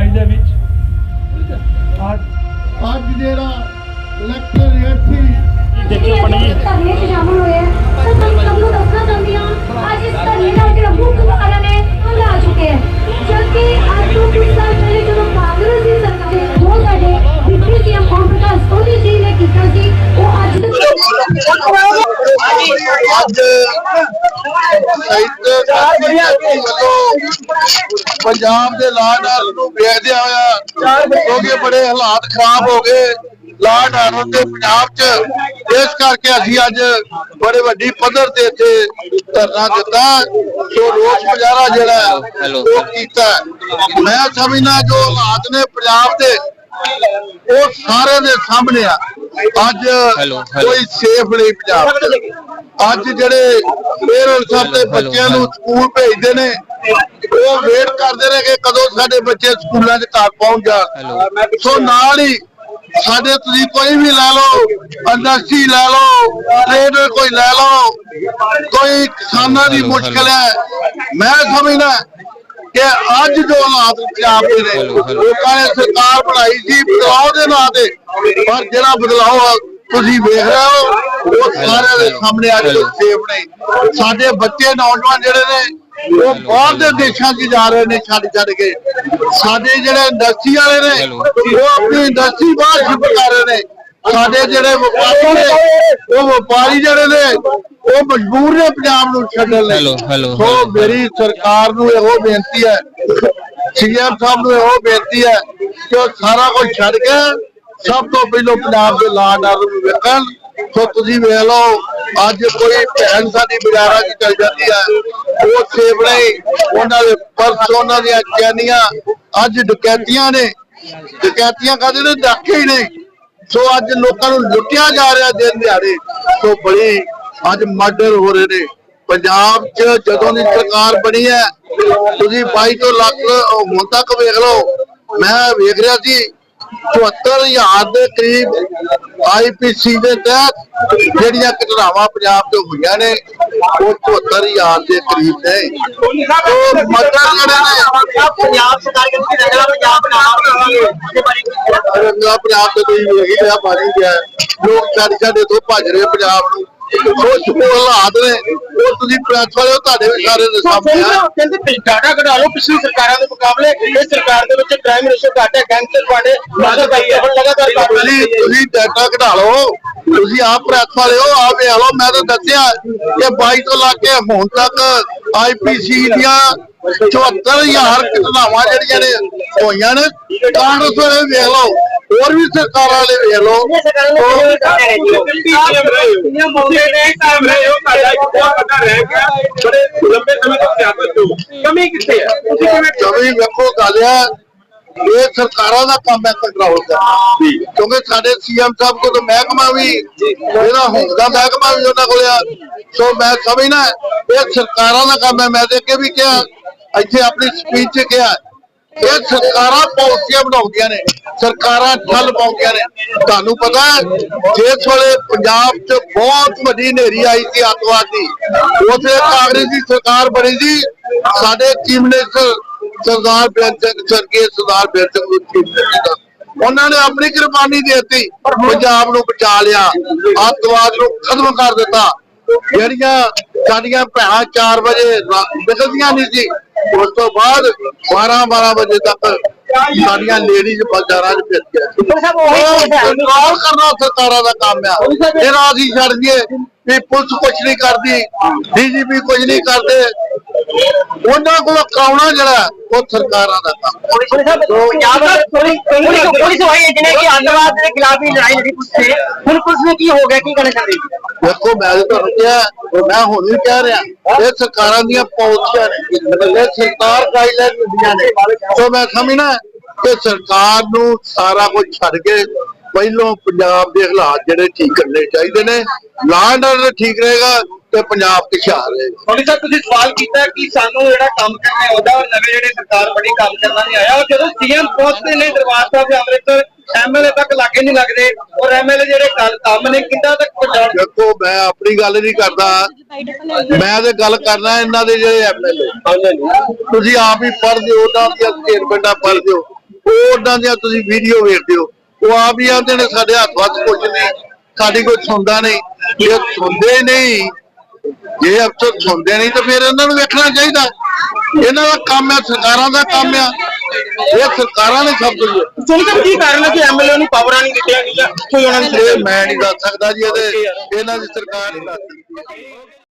22 ਦੇ ਵਿੱਚ ਵੱਲੋਂ ਪੰਜਾਬ ਦੇ ਲਾਅ ਨਾਲ ਨੂੰ ਵੇਖਦਿਆਂ ਹੋਇਆ ਕਿਉਂਕਿ ਬੜੇ ਹਾਲਾਤ ਖਰਾਬ ਹੋ ਗਏ। ਲਾਅ ਨਾਲ ਦੇ ਪੰਜਾਬ 'ਚ ਇਸ ਕਰਕੇ ਅਸੀਂ ਅੱਜ ਬੜੇ ਵੱਡੀ ਪੱਧਰ ਤੇ ਇੱਥੇ ਧਰਨਾ ਦਿੱਤਾ। ਸੋ ਰੋਸ ਮੁਜ਼ਾਹਰਾ ਜਿਹੜਾ ਹੈ, ਉਹ ਕੀਤਾ ਮੈਂ ਸਮਝਦਾ ਜੋ ਹਾਲਾਤ ਨੇ ਪੰਜਾਬ ਦੇ ਉਹ ਸਾਰੇ ਦੇ ਸਾਹਮਣੇ ਆ। ਅੱਜ ਕੋਈ ਸੇਫ ਨਹੀਂ ਪੰਜਾਬ 'ਚ। ਅੱਜ ਜਿਹੜੇ ਪੇਰੈਂਟਸ ਆਪਣੇ ਬੱਚਿਆਂ ਨੂੰ ਸਕੂਲ ਭੇਜਦੇ ਨੇ ਉਹ ਵੇਟ ਕਰਦੇ ਨੇ ਕਿ ਕਦੋਂ ਸਾਡੇ ਬੱਚੇ ਸਕੂਲਾਂ 'ਚ ਘਰ ਪਹੁੰਚ ਜਾਣ। ਸੋ ਨਾਲ ਹੀ ਸਾਡੇ ਤੁਸੀਂ ਕੋਈ ਵੀ ਲੈ ਲਓ ਇੰਡਸਟਰੀ ਲੈ ਲਓ ਟ੍ਰੇਡਰ ਕੋਈ ਲੈ ਲਓ ਕੋਈ ਕਿਸਾਨਾਂ ਦੀ ਮੁਸ਼ਕਲ ਹੈ। ਮੈਂ ਸਮਝਦਾ ਕਿ ਅੱਜ ਜੋ ਹਾਲਾਤ ਪੰਜਾਬ ਦੇ ਨੇ ਲੋਕਾਂ ਨੇ ਸਰਕਾਰ ਬਣਾਈ ਸੀ ਬਦਲਾਅ ਦੇ ਨਾਂ ਤੇ ਪਰ ਜਿਹੜਾ ਬਦਲਾਅ ਤੁਸੀਂ ਵੇਖ ਰਹੇ ਹੋ ਉਹ ਸਾਰਿਆਂ ਦੇ ਸਾਹਮਣੇ ਅੱਜ ਸੇਫ ਨਹੀਂ ਸਾਡੇ ਬੱਚੇ ਨੌਜਵਾਨ ਜਿਹੜੇ ਨੇ ਉਹ ਬਾਹਰ ਦੇ ਦੇਸ਼ਾਂ 'ਚ ਜਾ ਰਹੇ ਨੇ ਛੱਡ ਛੱਡ ਕੇ। ਸਾਡੇ ਜਿਹੜੇ ਇੰਡਸਟਰੀ ਵਾਲੇ ਨੇ ਉਹ ਆਪਣੀ ਇੰਡਸਟਰੀ ਬਾਹਰ ਸ਼ਿਫਟ ਕਰ ਰਹੇ ਨੇ। ਸਾਡੇ ਜਿਹੜੇ ਵਪਾਰੀ ਨੇ ਉਹ ਵਪਾਰੀ ਜਿਹੜੇ ਨੇ ਉਹ ਮਜਬੂਰ ਨੇ ਪੰਜਾਬ ਨੂੰ ਛੱਡਣ ਲਈ। Hello, hello, so hello. ਮੇਰੀ ਸਰਕਾਰ ਨੂੰ ਇਹੋ ਬੇਨਤੀ ਹੈ ਸੀਐਮ ਸਾਹਿਬ ਨੂੰ ਇਹੋ ਬੇਨਤੀ ਹੈ ਕਿ ਉਹ ਸਾਰਾ ਕੁਝ ਛੱਡ ਕੇ ਸਭ ਤੋਂ ਪਹਿਲਾਂ ਪੰਜਾਬ ਦੇ ਲਾਂ ਨਾਲ ਨੂੰ ਵੇਖਣ। ਸੋ ਤੁਸੀਂ ਵੇਖ ਲਓ, ਅੱਜ ਕੋਈ ਭੈਣ ਸਾਡੀ ਬਾਜ਼ਾਰਾਂ 'ਚ ਚਲ ਜਾਂਦੀ ਹੈ ਉਹ ਸੇਵ ਉਹਨਾਂ ਦੇ ਪਰਸ, ਉਹਨਾਂ ਦੀਆਂ ਚੈਨੀਆਂ, ਅੱਜ ਡਕੈਤੀਆਂ ਨੇ। ਡਕੈਤੀਆਂ ਕਰਦੇ ਨੇ? ਡਾਕੇ ਹੀ ਨੇ। ਸੋ ਅੱਜ ਲੋਕਾਂ ਨੂੰ ਲੁੱਟਿਆ ਜਾ ਰਿਹਾ ਦਿਨ ਦਿਹਾੜੇ। ਸੋ ਬੜੀ ਅੱਜ ਮਰਡਰ ਹੋ ਰਹੇ ਨੇ। ਪੰਜਾਬ 'ਚ ਜਦੋਂ ਦੀ ਸਰਕਾਰ ਬਣੀ ਹੈ, ਤੁਸੀਂ 22 ਤੋਂ ਲੱਖ ਹੁਣ ਤੱਕ ਵੇਖ ਲਓ। ਮੈਂ ਵੇਖ ਰਿਹਾ ਸੀ 74000 ਦੇ ਕਰੀਬ ਆਈਪੀਸੀ ਦੇ ਤਹਿਤ ਜਿਹੜੀਆਂ ਘਟਨਾਵਾਂ ਪੰਜਾਬ 'ਚ ਹੋਈਆਂ ਨੇ ਉਹ 74000 ਦੇ ਕਰੀਬ ਨੇ। ਉਹ ਮਰਡਰ ਜਿਹੜੇ ਨੇ ਪੰਜਾਬ ਸਰਕਾਰ ਕਹਿੰਦੀ ਰੰਗਲਾ ਪੰਜਾਬ ਤੇ ਕੋਈ ਰਿਹਾ ਪਾਣੀ ਗਿਆ ਲੋਕ ਛੱਡ ਛੱਡ ਤੋਂ ਭੱਜ ਰਹੇ ਪੰਜਾਬ ਨੂੰ। ਉਹ ਜੋ ਹਾਲਾਤ ਨੇ। ਉਹ ਤੁਸੀਂ ਪ੍ਰੈਸ ਵਾਲੇ ਹੋ ਤੁਹਾਡੇ ਵੀ ਸਾਰੇ ਦੇ ਸਾਹਮਣੇ ਆ। ਕਹਿੰਦੇ ਡਾਟਾ ਕਢਾ ਲਓ ਪਿਛਲੀ ਸਰਕਾਰਾਂ ਦੇ ਮੁਕਾਬਲੇ ਇਹ ਸਰਕਾਰ ਦੇ ਵਿੱਚ ਕ੍ਰਾਈਮ ਰੇਸ਼ੋ ਘੱਟ ਹੈ ਗੈਂਗਸਟਰ ਤੁਹਾਡੇ ਮਾਦਰ ਬਾਈ ਹੁਣ ਲਗਾਤਾਰ ਘੱਟ ਹੋ ਰਹੀ ਤੁਸੀਂ ਤੁਸੀਂ ਡਾਟਾ ਕਢਾ ਲਓ। ਤੁਸੀਂ ਆਪ ਪ੍ਰੈਸ ਵਾਲੇ ਹੋ ਆਪ ਵੇਖ ਲਓ ਮੈਂ ਤਾਂ ਦੱਸਿਆ ਕਿ 22 ਤੋਂ ਲੱਗ ਕੇ ਹੁਣ ਤੱਕ ਆਈਪੀਸੀ ਦੀਆਂ 74000 ਘਟਨਾਵਾਂ ਜਿਹੜੀਆਂ ਨੇ ਹੋਈਆਂ ਨੇ ਕਾਂਗਰਸ ਵਾਲੇ ਵੇਖ ਲਓ। ਹੋਰ ਵੀ ਸਰਕਾਰਾਂ ਵਾਲੇ ਵੇਖ ਲਓ। ਨੇ ਨੇ ਕੰਮ ਵੇਖੋ ਗੱਲ ਹੈ ਇਹ ਸਰਕਾਰਾਂ ਦਾ ਕੰਮ ਹੈ ਕੰਟਰੋਲ ਕਰਨਾ ਕਿਉਂਕਿ ਸਾਡੇ ਸੀਐਮ ਸਾਹਿਬ ਕੋਲ ਤਾਂ ਮਹਿਕਮਾ ਵੀ ਜਿਹੜਾ ਹੁਣ ਦਾ ਮਹਿਕਮਾ ਵੀ ਉਹਨਾਂ ਕੋਲ ਆ। ਸੋ ਮੈਂ ਸਮਝਣਾ ਇਹ ਸਰਕਾਰਾਂ ਦਾ ਕੰਮ ਹੈ। ਮੈਂ ਤੇ ਅੱਗੇ ਵੀ ਕਿਹਾ ਇੱਥੇ ਆਪਣੀ ਸਪੀਚ 'ਚ ਕਿਹਾ ਇਹ ਸਰਕਾਰਾਂ ਪਾਲਿਸੀਆਂ ਬਣਾਉਂਦੀਆਂ ਨੇ। ਸਰਕਾਰਾਂ ਠੱਲ ਪਾਉਂਦੀਆਂ ਨੇ। ਤੁਹਾਨੂੰ ਪਤਾ ਜਿਸ ਵੇਲੇ ਪੰਜਾਬ 'ਚ ਬਹੁਤ ਵੱਡੀ ਹਨੇਰੀ ਆਈ ਸੀ ਅੱਤਵਾਦ ਦੀ, ਉਸੇ ਕਾਂਗਰਸ ਦੀ ਸਰਕਾਰ ਬਣੀ ਸੀ। ਸਾਡੇ ਚੀਫ ਮਿਨਿਸਟਰ ਸਰਦਾਰ ਬੇਅੰਤ ਸਿੰਘ ਸਰਕੇ ਸਰਦਾਰ ਬੇਅੰਤ ਸਿੰਘ ਉਹਨਾਂ ਨੇ ਆਪਣੀ ਕੁਰਬਾਨੀ ਦੇ ਦਿੱਤੀ, ਪੰਜਾਬ ਨੂੰ ਬਚਾ ਲਿਆ ਅੱਤਵਾਦ ਨੂੰ ਖਤਮ ਕਰ ਦਿੱਤਾ। ਜਿਹੜੀਆਂ ਸਾਡੀਆਂ ਭੈਣਾਂ 4 ਵਜੇ ਰਾ- ਨਿਕਲਦੀਆਂ ਨਹੀਂ ਸੀ ਉਸ ਤੋਂ ਬਾਅਦ 12 12 ਵਜੇ ਤੱਕ ਸਾਡੀਆਂ ਲੇਡੀਜ਼ ਬਾਜ਼ਾਰਾਂ 'ਚ ਕੰਟਰੋਲ ਕਰਨਾ ਸਰਕਾਰਾਂ ਦਾ ਕੰਮ ਆ। ਫਿਰ ਅਸੀਂ ਛੱਡ ਦਈਏ ਵੀ ਪੁਲਿਸ ਕੁਝ ਨਹੀਂ ਕਰਦੀ ਡੀਜੀਪੀ ਕੁਝ ਨਹੀਂ ਕਰਦੇ। ਉਹਨਾਂ ਕੋਲ ਕਰਾਉਣਾ ਜਿਹੜਾ ਉਹ ਸਰਕਾਰਾਂ ਦਾ ਕੰਮ ਪੰਜਾਬ ਦਾ ਥੋੜੀ ਪੁਲਿਸ ਹੋਈ ਜਿਹਨੇ ਕਿ ਅੱਤਵਾਦ ਦੇ ਖਿਲਾਫ ਹੀ ਲੜਾਈ ਲੜੀ ਪੁਲਿਸ ਨੇ। ਹੁਣ ਪੁਲਿਸ ਨੇ ਕੀ ਹੋ ਗਿਆ ਕੀ ਚਾਹੁੰਦੇ ਹੋ? ਦੇਖੋ ਮੈਂ ਤੁਹਾਨੂੰ ਕਿਹਾ ਮੈਂ ਹੁਣ ਵੀ ਕਹਿ ਰਿਹਾ, ਇਹ ਸਰਕਾਰਾਂ ਦੀਆਂ ਪਾਲਿਸੀਆਂ ਨੇ, ਇਹ ਸਰਕਾਰ ਗਾਈਡਲਾਈਨ ਦਿੰਦੀਆਂ ਨੇ। ਸੋ ਮੈਂ ਸਮਝਣਾ ਕਿ ਸਰਕਾਰ ਨੂੰ ਸਾਰਾ ਕੁਝ ਛੱਡ ਕੇ ਪਹਿਲੋਂ ਪੰਜਾਬ ਦੇ ਹਾਲਾਤ ਜਿਹੜੇ ਠੀਕ ਕਰਨੇ ਚਾਹੀਦੇ ਨੇ ਲਾਅ ਐਂਡ ਆਰਡਰ ਠੀਕ ਰਹੇਗਾ ਤੇ ਪੰਜਾਬ ਖੁਸ਼ਹਾਲ ਰਹੇਗਾ। ਹੁਣ ਸਰ ਤੁਸੀਂ ਸਵਾਲ ਕੀਤਾ ਕਿ ਸਾਨੂੰ ਜਿਹੜਾ ਕੰਮ ਕਰਨਾ ਉਹਦਾ ਨਵੇਂ ਜਿਹੜੇ ਸਰਕਾਰ ਬੜੀ ਕੰਮ ਕਰਨਾ ਨਹੀਂ ਆਇਆ ਔਰ ਜਦੋਂ ਸੀਐਮ ਪਹੁੰਚਦੇ ਨੇ ਦਰਬਾਰ ਸਾਹਿਬ ਦੇ ਅੰਮ੍ਰਿਤਸਰ ਐਮਐਲਏ ਤੱਕ ਲਾਗੇ ਨਹੀਂ ਲੱਗਦੇ। ਔਰ ਐਮਐਲਏ ਜਿਹੜੇ ਗੱਲ ਕੰਮ ਨੇ, ਕਿੰਦਾ ਤੱਕ ਪਹੁੰਚਾਉਣ? ਦੇਖੋ, ਮੈਂ ਆਪਣੀ ਗੱਲ ਨਹੀਂ ਕਰਦਾ। ਮੈਂ ਤੇ ਗੱਲ ਕਰਨਾ ਇਹਨਾਂ ਦੇ ਜਿਹੜੇ ਐਮਐਲਏ ਤੁਸੀਂ ਆਪ ਹੀ ਪੜ੍ਹਦੇ ਹੋ ਤਾਂ ਦੀਆਂ ਸਟੇਟਮੈਂਟਾਂ ਪੜ੍ਹਦੇ ਹੋ ਉਹ ਉਹਨਾਂ ਦੀਆਂ ਤੁਸੀਂ ਵੀਡੀਓ ਵੇਖਦੇ ਹੋ ਉਹ ਆਪ ਹੀ ਆਉਂਦੇ ਨੇ, ਸਾਡੇ ਹੱਥ ਵੱਸ ਕੁਝ ਨਹੀਂ, ਸਾਡੀ ਕੋਈ ਸੁਣਦਾ ਨਹੀਂ। ਜੇ ਸੁਣਦੇ ਨਹੀਂ, ਜੇ ਅਫਸਰ ਸੁਣਦੇ ਨਹੀਂ, ਤਾਂ ਫਿਰ ਇਹਨਾਂ ਨੂੰ ਵੇਖਣਾ ਚਾਹੀਦਾ। ਇਹਨਾਂ ਦਾ ਕੰਮ ਹੈ, ਸਰਕਾਰਾਂ ਦਾ ਕੰਮ ਆ। ਇਹ ਸਰਕਾਰਾਂ ਨੇ ਸਭ ਕੁਝ ਸੁਣ ਕੇ ਕੀ ਕਾਰਨ ਹੈ ਕਿ ਐਮਐਲਏ ਨੂੰ ਪਾਵਰਾਂ ਨਹੀਂ ਦਿੱਤੀਆਂ ਗਈਆਂ ਕੋਈ ਉਹਨਾਂ ਇਹ ਮੈਂ ਨਹੀਂ ਦੱਸ ਸਕਦਾ ਜੀ ਇਹਦੇ ਇਹਨਾਂ ਦੀ ਸਰਕਾਰ ਹੀ ਦੱਸ ਸਕਦੀ।